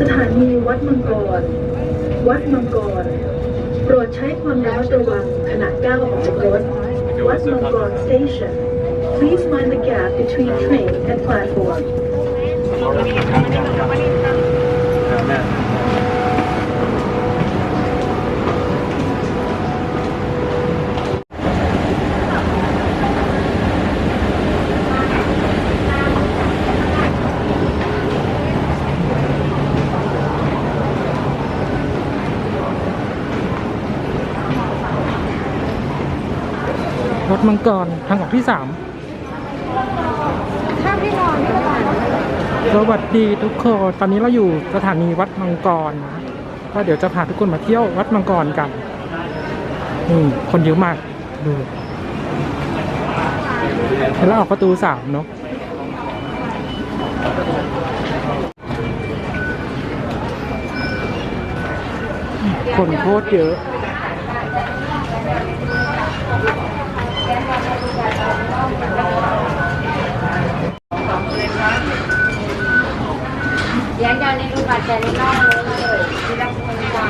สถานีวัดมังกร วัดมังกร โปรดใช้ความระมัดระวังขณะก้าวออกจากรถ วัดมังกร station Please mind the gap between train and platform มังกรทางออกที่สามถ้าพี่นอนสวัสดีทุกคน ตอนนี้เราอยู่สถานีวัดมังกรนะก็เดี๋ยวจะพาทุกคนมาเที่ยววัดมังกรกันนี่คนเยอะมาก ดูแล้วออกประตูสามเนาะคนโคตรเยอะ ยวจะในรูปแบบจะในนอกเลยที่รักคนกว่า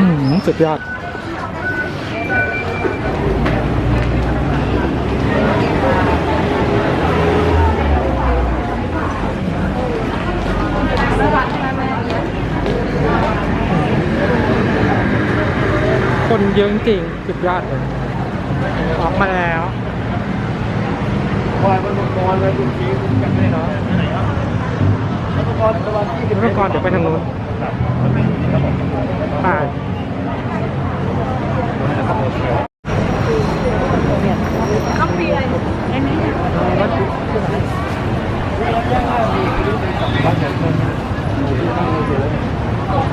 อืมสุดยอดคนเยอะจริงๆสุดยอดเลยออกมาแล้วคอยมันมังกรเลยคุณพีคุณกันได้เนาะ มังกรตะวันที่เมื่อก่อนเดี๋ยวไปทางนู้นไป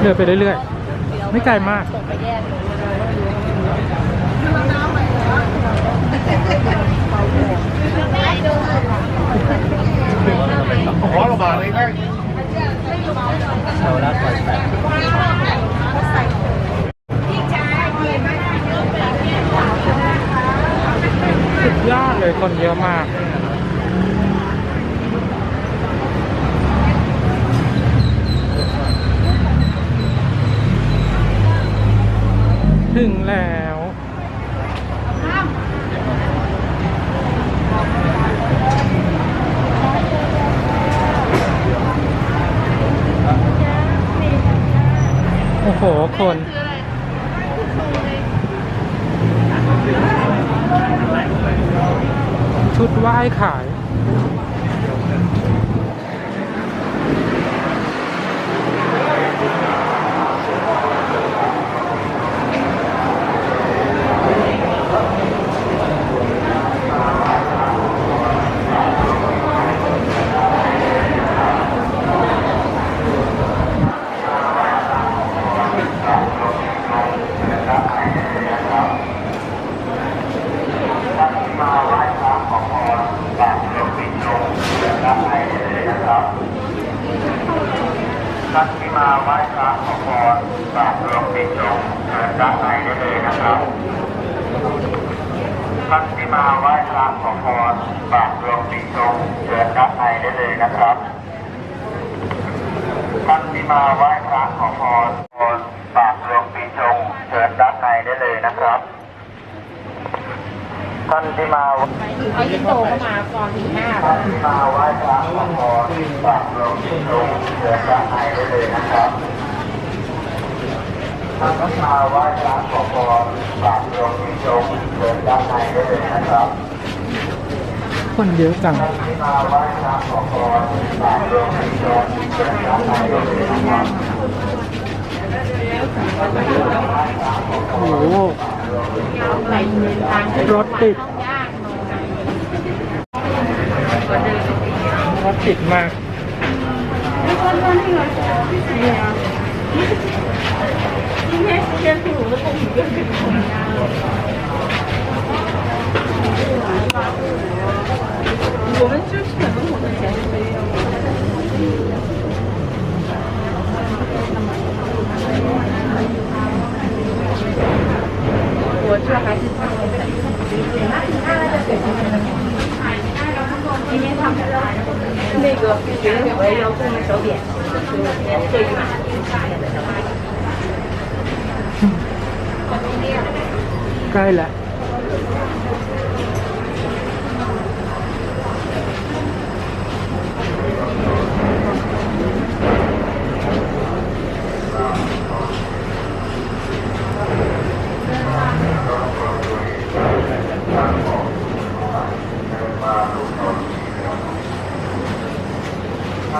เดินไปเรื่อยๆ ไม่ไกลมากขอระบาดเลยครั บแถวรัดไฟแปดสุดยอดเลยคนเยอะมากถึงแล้ว โอ้โห คนชุดไหว้ขาย ท่านที่มาไหว้พระขอพรกราบหลวงปิดจงเชิญ ด้านในได้เลยนะครับท่านที่มาไหว้พระขอพรกราบหลวงปิดจงเชิญด้านในได้เลยนะครับท่านที่มาไหว้พระขอพรกราบหลวงปิดจงเชิญด้านในได้เลยนะครับท่านที่มาเอาที่โตเข้ามาก่อนถึงห้าท่านที่มาไหว้พระขอพรกราบหลวงปิดจงเชิญด้านในได้เลยนะครับ ท่านที่มาไหว้พระขอพรกราบหลวงปิดจงเชิญด้านในได้เลยนะครับคนเยอะจังมาไหว้พระขอพรกราบหลวงปิดจงเชิด้านในได้เลยนะครับโอ้โหไหลเดินทางรถติดยาก หน่อยรถติดมาก我 ถ้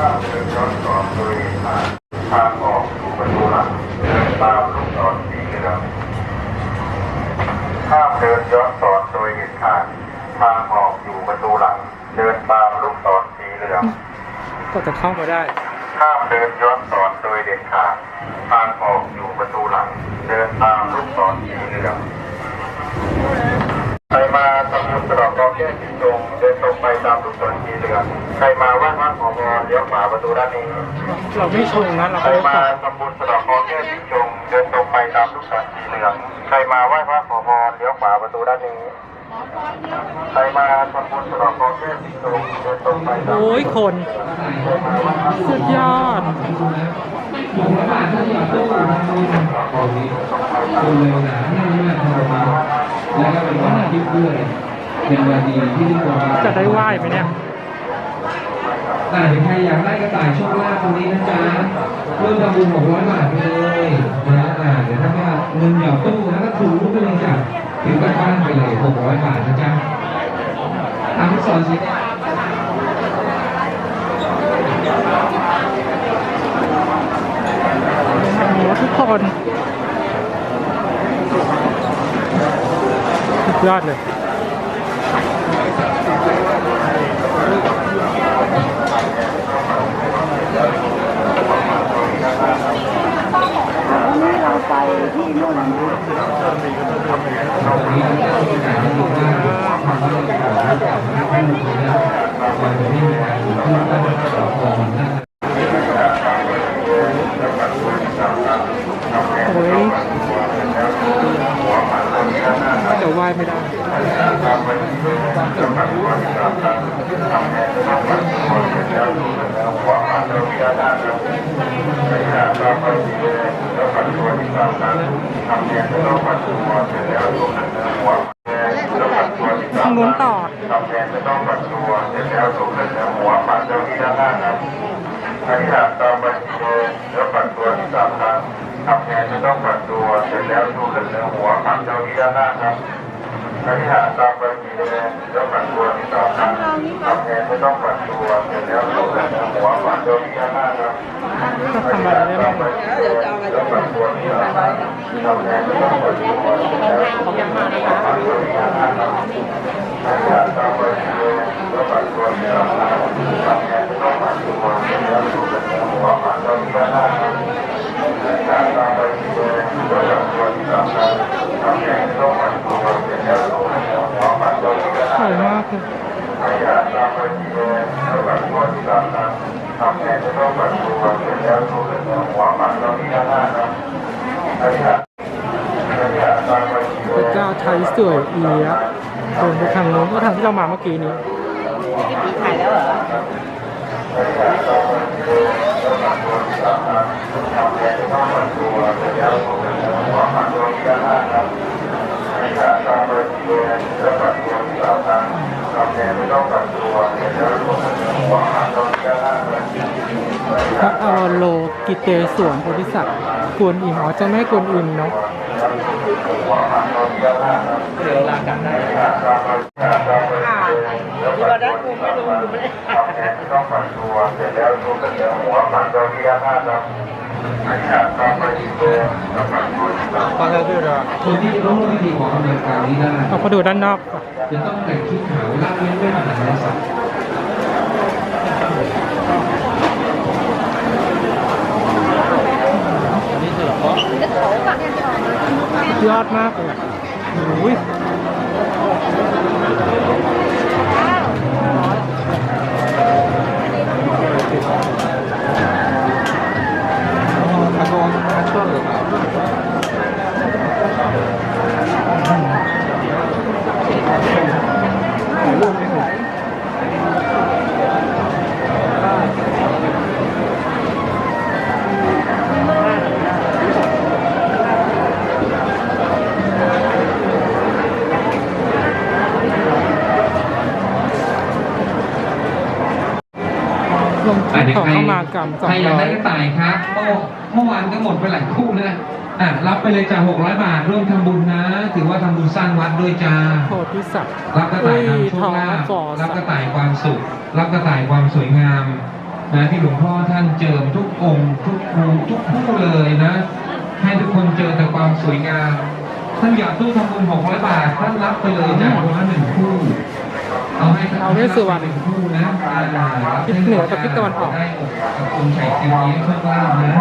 าเดินย้อนสอนโดยทางทางออกสู่ประตูหลังเดินตามลูกศรสีเหลือง ห้ามเดินย้อนสอนโดยเด็ดขาดทางออกอยู่ประตูหลัง เดินตามลูกศรสีเหลืองก็จะเข้ามาได้ห้ามเดินย้อนสอนโดยเด็ดขาดทางออกอยู่ประตูหลัง เดินตามลูกศรสีเหลืองใครมาทำบุญสะเดอกเคราะห์แก้ปีชงเดินตรงไปตามลูกศรสีเหลืองใครมาไหว้พระขอพรเลี้ยวขวาประตูด้านนี้เราไม่ชงนะเราใครก็มาตัดทำบุญสะเดอกเคราะห์แก้ปีชงเดินตรงไปตามลูกศรสีเหลืองใครมาไหว้พระขอพรเลี้ ยวขวาประตูด้านนี้ใครมาทำบุญสะเดอกเคราะห์แก้ปีชงเดินตรงไปตามโอ้ยคน สุดยอดคนเลยหนาแน่นมากทรมานแล้วก็เป็นวันอาทิตย์ด้วยเป็นวันดีที่ทุกคนจะได้ไหว้ไหมเนี่ยอ่าใครอยากได้กระต่ายโชคลาภตรงนี้นะจ๊ะเริ่มทำบุญหกร้อยบาทไปเลยนะอ่าเดี๋ยวถ้าว่าเงินหยอดตู้แล้วก็ถูกไปเลยจ้ะ ถึงบ้านไปเลยหกร้อยบาทนะจ๊ะตาที่สอนสิทุกคนสุดยอดเลย ตอ นนี้เราต้องการให้ดูว่าทำแทนแล้วจากนั้นให้ดูนะเราจะไม่มีการอยู่ที่ตั้งสองคนนะโอ้ยจะไหว้ไม่ได้ทางนู้นต่อทำแทนจะต้องปัดตัวเสร็จแล้วถูกเส้นหัวปัดเจ้าที่ด้านหน้าครับอธิษฐานตามไปเดียวแล้วปัดตัวที่สามครั้งทำแทนจะต้องปัดตัวเสร็จแล้วถูกเส้นหัวปัดเจ้าที่ด้านหน้าครับ อธิษฐานตามไปทีเดียวแล้วปัดตัวที่สามครั้งทำแทนจะต้องปัดตัวเสร็จแล้วถูกเส้นหัวปัดเจ้าที่ด้านหน้าครับก็ทำอะไรได้บ้างแล้วปัดตัวที่สามครั้งทำแทนจะต้องปัดตัวเสร็จแล้วถูกเส้นหัวปัดเจ้าที่ด้านหน้าครับสวยมากเลย พระเจ้าไทยสวยเอียะเดินไปทางโน้นก็ทางที่เรามาเมื่อกี้นี้ถ่ายแล้วเหรอ พระอรโลกิเตสวนโพธิสัตว์กวนอิมอ๋อเจ้าแม่กวนอิมเนาะเดี๋ยวลากลับได้อ่าดูได้กูไม่รู้ดูไม่ได้ทำแทนที่ต้องปัดตัวเสร็จแล้วถูกเส้นหัวปัดเจ้าที่ด้านหน้าครับอธิษฐานตามไปทีเดียวแล้วปัดตัวที่สามครั้งคนที่รู้วิธีของอเมริกานี้ได้เราไปดูด้านนอกก่อนจะต้องแต่งชุดขาวลากเว้นเว้นอาหารและสัตว์ ยอดมากเลยอุ้ย กรรมสอใครงอยากร้อได้ยกระต่ายครับเมื่อเมื่อวานก็หมดไปหลายคู่แล้วนะอะรับไปเลยจ้า600 บาทร่วมทำบุญนะ ถือว่าทำบุญสร้างวัดด้วยจ้า โพธิสัตว์ รับกระต่ายนำโชทคอลาภฟอรับสักตระว์ต่ายความสุข รับกระต่ายความสวยงามนะที่หลวงพ่อท่านเจิมทุกองค์ ทุกภูทุกคู่เลยนะ ให้ทุกคนเจอแต่ความสวยงามท่านอยากตู้ทำบุญ600บาทท่านรับไปเลยจ้ะคนละหนึ่งคู่ เอาให้เอาเวสสุวรรณหนึ่งคู่นะอ่าทิศเหนือกับทิศตะวันออกได้อกกับคุณไฉเทียนนี้โชคลาภนะ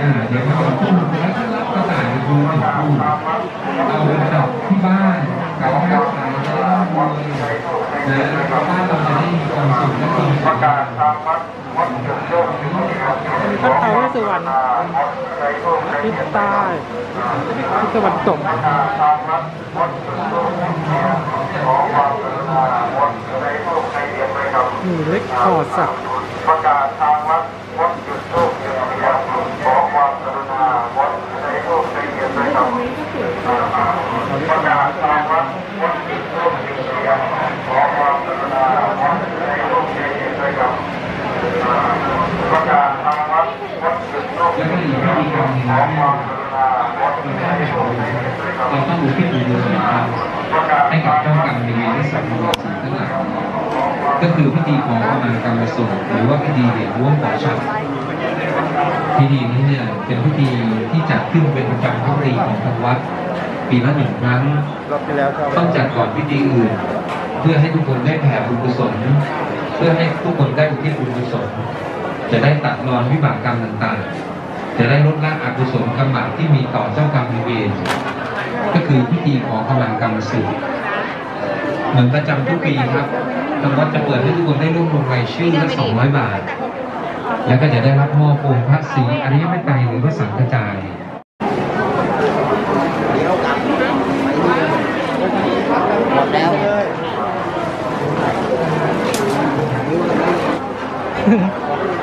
อ่าเดี๋ยวมาดูคู่แล้วท่านรับกระต่ายไปดูหนึ่งคู่เอาไปจับที่บ้านกับแม่ขายได้เลยนะบ้านเราจะได้มีความสุขและความประกาศทางวัดวัดจุดโยกที่นี่ครับพระท้าวเวสสุวรรณวัดใจโยกใจทิศเย็นใต้ทิศตะวันตก หระกาศทางวัดวัดจุดโยกที่นี่ขอความกรุณาวัดใจโยกใจเล็กคอสักาศทางวัดวัดจุดโยกที่นี่ครับขอความกรุณาวัดใจโยกใจเย็นไว้ครับประกาศทางวัดวัดจุดโยกที่นี่ครับขอความกรุณาวัดใจโยกใจเย็นไว้ครับประกาศทางวัดวัดจุดโยก แล้วก็ ที่ อีก นี่ วิธีการหนึ่ง ขอ นะ ความกรุณาวัดใจโยกใจเย็นไว้ครับ เราต้องอุทิศบุญกุศลครับ ประกาศ ให้กับเจ้ากรรมในายเวรและสัมภเวสีทั้งหลายก็ คือพิธีขอขมากรรมสูตรหรือว่าพิธีเหรียญร่วมขอฉันพิธีนี้เนี่ยเป็นพิธีที่จัดขึ้นเป็นประจำทุกปีของทางวัด ปีละหนึ่งครั้งต้องจัดก่อนพิธีอื่น เพื่อให้ทุกคนได้แผ่บุญกุศลเพื่อให้ทุกคนได้อุทิศบุญกุศลจะได้ตัดรอนวิบากกรรมต่างๆ จะได้ลดละอกุศลกรรมบาปที่มีต่อเจ้ากรรมนายเวรก็คือพิธีขอขมากรรมสูตรเหมือนประจำทุกปีครับ ทางวัดจะเปิดให้ทุกคนได้ร่วมลงรายชื่อละ200 บาท แล้วก็จะได้รับมอบองค์พระศรีอริยเมตไตรหรือพระสังฆจาย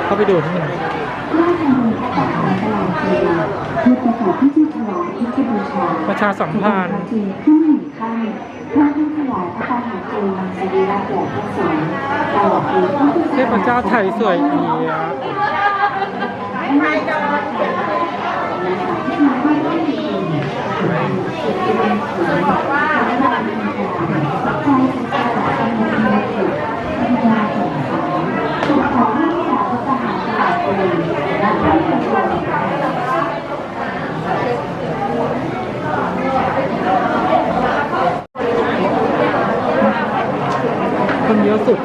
เข้าไปดูที่นี่คือประกอบพิธีถวายพิธีบูชาประชาสัมพันธ์ จีนขึ้นหนึ่งค่ายเพื่อให้ถวายพระทหารเพลงมังสวิรัตแด่พระสงฆ์ตลอดปีพุทธศักราชเทพเจ้าไทยสวยเอียะคนเยอะสุด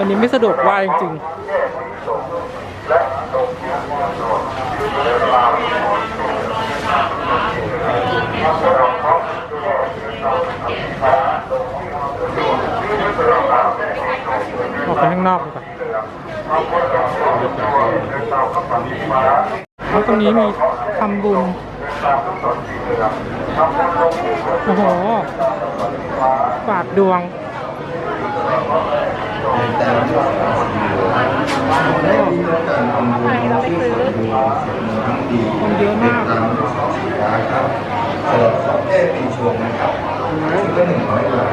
วันนี้ ไม่สะดวกไหวจริงออกไปข้างนอกดีกว่าแล้วตรงนี้มีทำบุญ โอ้โห ฝากดวง คนเยอะมากตามสินค้าครับสำหรับสอบแก้ปีชงนะครับซึ่งก็หนึ่งร้อยบาท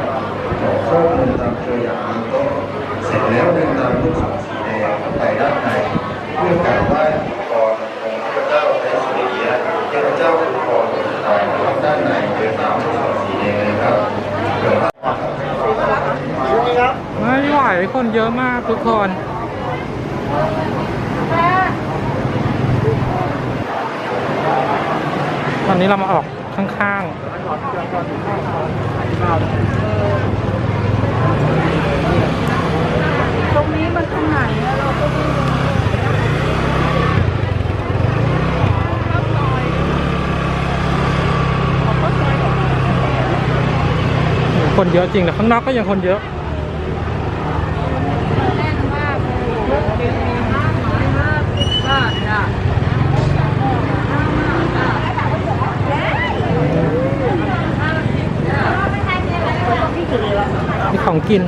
ข้อมูลตามตัวอย่างนี้ก็เสร็จแล้วเดินตามลูกศรสีแดงไปด้านในเพื่อกราบไหว้ขอพระเจ้าไตรสุริยะเทพเจ้าคุ้มครองดวงชะตานะครับด้านในเดินตามลูกศรสีแดงนะครับเดี๋ยว ไม่ไหวคนเย อะมากทุกคนตอนนี้เรามาออกข้างๆ ตรงนี้มันตรงไหนเราก็ไม่รู้คนเยอะจริงแต่ข้างนอกก็ยังคนเยอะ แน่นมากเลยรถเก๋งมีห้าไม้ห้าสิบบาทจ้ะห้าสิบจ้ะ มีของกิน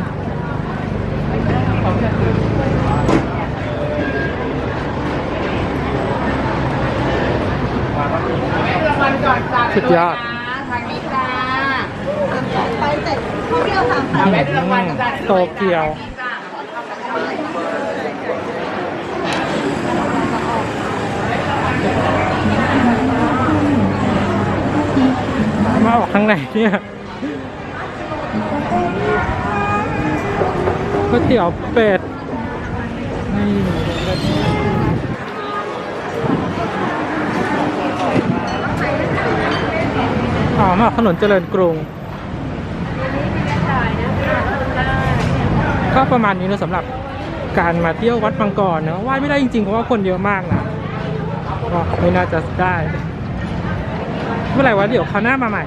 สุดยอด ทางนี้จ้าโตเกียว มาออกข้างในเนี่ย ก๋วยเตี๋ยวเป็ดนี่อ๋อมาถนนเจริญกรุง ก็ประมาณนี้นะสำหรับการมาเที่ยววัดมังกรนะไหว้ไม่ได้จริงๆเพราะว่าคนเยอะมากนะก็ไม่น่าจะได้ เมื่อไหร่วะเดี๋ยวคราวหน้ามาใหม่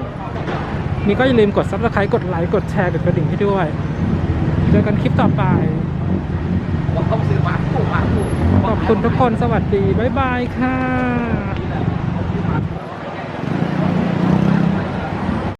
นี่ก็อย่าลืมกด subscribe กดไลค์ กดแชร์ กดกระดิ่งให้ด้วย เจอกันคลิปต่อไป ขอบคุณทุกคนสวัสดี บ๊ายบายค่ะ